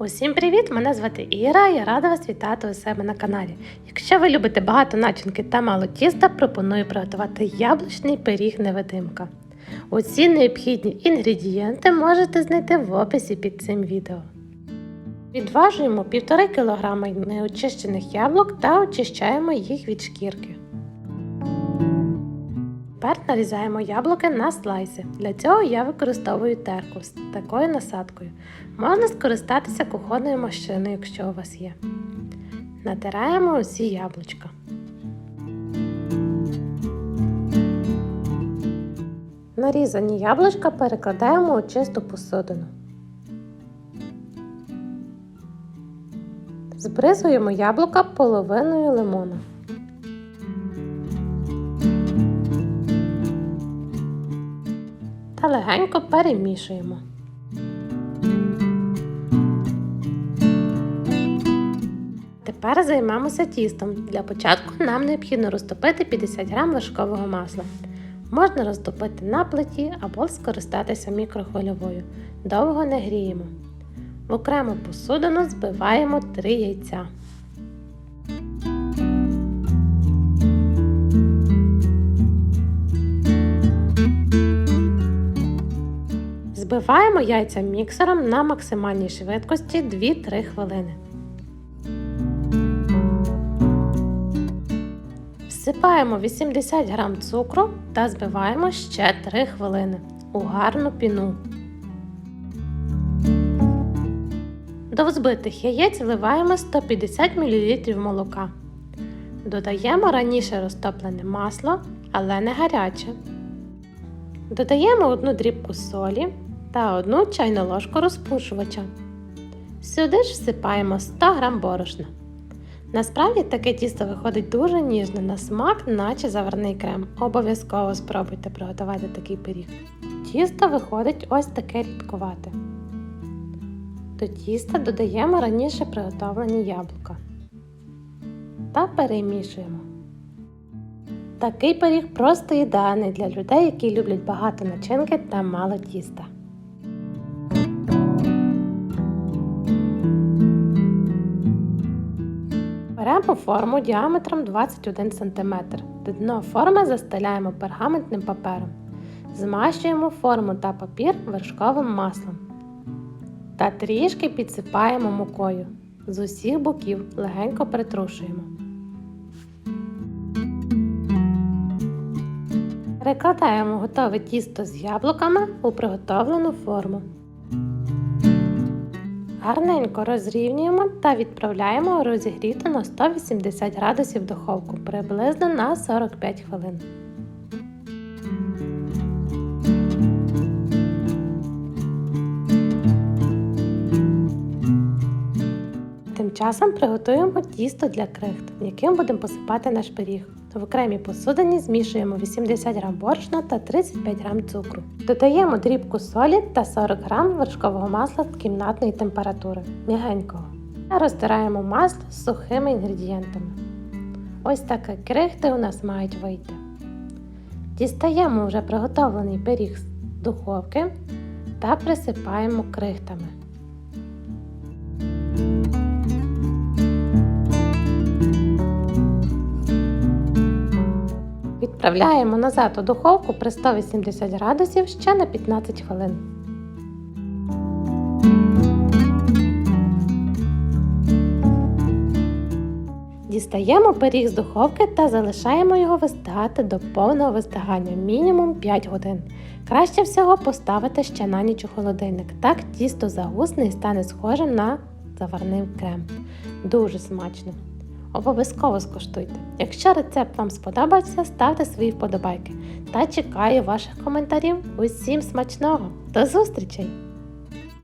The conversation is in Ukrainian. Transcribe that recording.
Усім привіт! Мене звати Іра. Я рада вас вітати у себе на каналі. Якщо ви любите багато начинки та мало тіста, пропоную приготувати яблучний пиріг невидимка. Усі необхідні інгредієнти можете знайти в описі під цим відео. Відважуємо 1,5 кг неочищених яблук та очищаємо їх від шкірки. Тепер нарізаємо яблуки на слайси. Для цього я використовую терку з такою насадкою. Можна скористатися кухонною машиною, якщо у вас є. Натираємо усі яблучка. Нарізані яблучка перекладаємо у чисту посудину. Збризуємо яблука половиною лимона. Легенько перемішуємо. Тепер займемося тістом. Для початку нам необхідно розтопити 50 г вершкового масла. Можна розтопити на плиті або скористатися мікрохвильовою. Довго не гріємо. В окрему посудину збиваємо 3 яйця. Збиваємо яйця міксером на максимальній швидкості 2-3 хвилини. Всипаємо 80 г цукру та збиваємо ще 3 хвилини у гарну піну. До взбитих яєць вливаємо 150 мл молока. Додаємо раніше розтоплене масло, але не гаряче. Додаємо одну дрібку солі та одну чайну ложку розпушувача. Сюди ж всипаємо 100 г борошна. Насправді таке тісто виходить дуже ніжне на смак, наче заварний крем. Обов'язково спробуйте приготувати такий пиріг. Тісто виходить ось таке рідкувате. До тіста додаємо раніше приготовлені яблука та перемішуємо. Такий пиріг просто ідеальний для людей, які люблять багато начинки та мало тіста. Беремо форму діаметром 21 см. Дно форми застеляємо пергаментним папером. Змащуємо форму та папір вершковим маслом. Та трішки підсипаємо мукою. З усіх боків легенько притрушуємо. Перекладаємо готове тісто з яблуками у приготовлену форму. Гарненько розрівнюємо та відправляємо розігріти на 180 градусів духовку приблизно на 45 хвилин. Тим часом приготуємо тісто для крихт, яким будемо посипати наш пиріг. В окремій посудині змішуємо 80 г борошна та 35 г цукру. Додаємо дрібку солі та 40 г вершкового масла кімнатної температури м'ягенького. Та розтираємо масло з сухими інгредієнтами. Ось такі крихти у нас мають вийти. Дістаємо вже приготовлений пиріг з духовки та присипаємо крихтами. Відправляємо назад у духовку при 180 градусів ще на 15 хвилин. Дістаємо пиріг з духовки та залишаємо його вистигати до повного вистигання мінімум 5 годин. Краще всього поставити ще на ніч у холодильник. Так тісто загусне і стане схожим на заварний крем. Дуже смачно! Обов'язково скуштуйте. Якщо рецепт вам сподобався, ставте свої вподобайки та чекаю ваших коментарів. Усім смачного! До зустрічей!